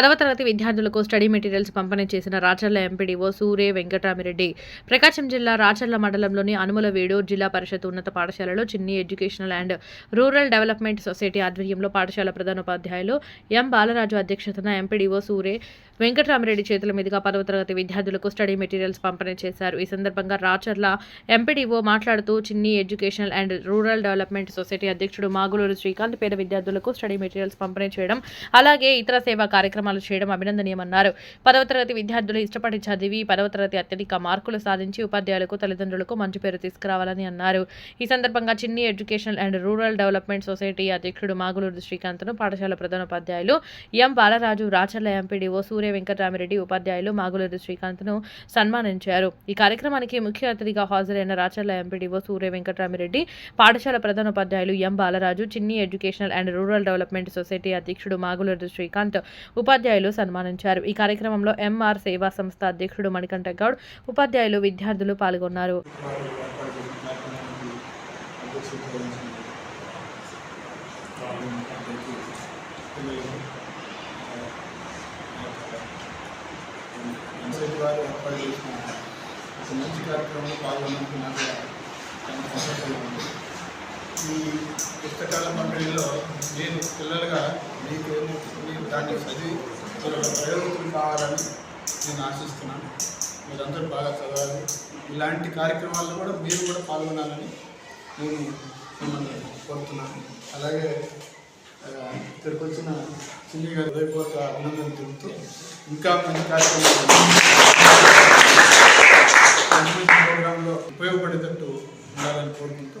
పదవ తరగతి విద్యార్థులకు స్టడీ మెటీరియల్స్ పంపిణీ చేసిన రాచర్ల ఎంపీడీఓ సూరే వెంకటరామిరెడ్డి ప్రకాశం జిల్లా రాచర్ల మండలంలోని అనుములవీడు జిల్లా పరిషత్ ఉన్నత పాఠశాలలో Chinni educational and rural development society ఆధ్వర్యంలో పాఠశాల ప్రధానోపాధ్యాయులు ఎం బాలరాజు అధ్యక్షతన ఎంపీడీఓ సూరే వెంకటరామిరెడ్డి చేతుల మీదుగా పదవ తరగతి విద్యార్థులకు స్టడీ మెటీరియల్స్ పంపిణీ చేశారు. ఈ సందర్భంగా రాచర్ల ఎంపీడీఓ మాట్లాడుతూ Chinni educational and rural development society అధ్యక్షుడు మాగులూరు శ్రీకాంత్ పేద విద్యార్థులకు స్టడీ మెటీరియల్స్ పంపిణీ చేయడం అలాగే ఇతర సేవా కార్యక్రమాలు చేయడం అభినందనీయమన్నారు. పదవ తరగతి విద్యార్థులు ఇష్టపడి చదివి పదవ తరగతి అత్యధిక మార్కులు సాధించి ఉపాధ్యాయులకు తల్లిదండ్రులకు మంచి పేరు తీసుకురావాలని అన్నారు. ఈ సందర్భంగా Chinni educational and rural development society అధ్యక్షుడు మాగులూరు శ్రీకాంత్ను పాఠశాల ప్రధానోపాధ్యాయులు ఎం బాలరాజు రాచర్ల ఎంపీడీఓ సూర్య వెంకటరామిరెడ్డి ఉపాధ్యాయులు మాగులూరు శ్రీకాంత్ను సన్మానించారు. ఈ కార్యక్రమానికి ముఖ్య అతిథిగా హాజరైన రాచర్ల ఎంపీడీఓ సూర్య వెంకటరామిరెడ్డి పాఠశాల ప్రధానోపాధ్యాయులు M Balaraju Chinni educational and rural development society అధ్యక్షుడు మాగులూరు శ్రీకాంత్ ఉపాధ్యాయులు ఉపాధ్యాయులు సన్మానించారు. ఈ కార్యక్రమంలో ఎంఆర్ సేవా సంస్థ అధ్యక్షుడు మణికంఠ గౌడ్ ఉపాధ్యాయులు విద్యార్థులు పాల్గొన్నారు. వారు ఏర్పాటు చేసిన ఒక మంచి కార్యక్రమంలో పాల్గొన్నందుకు నాకు చాలా సంతోషంగా ఉంది ఈ పుస్తకాల మండలిలో నేను పిల్లలుగా మీకు మీరు దాన్ని చదివి త్వరగా కావాలని నేను ఆశిస్తున్నాను. మీరందరూ బాగా చదవాలి. ఇలాంటి కార్యక్రమాల్లో కూడా మీరు కూడా పాల్గొనాలని నేను మిమ్మల్ని కోరుతున్నాను. అలాగే ఇక్కడికి వచ్చిన చిన్ని గారి హృదయపూర్వక అభినందనలు తెలుపుతూ ఇంకా మంచి కార్యక్రమాలు ప్రోగ్రాంలో ఉపయోగపడేటట్టు ఉండాలని కోరుకుంటూ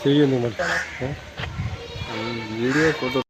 చెయ్యండి మరి. Video photo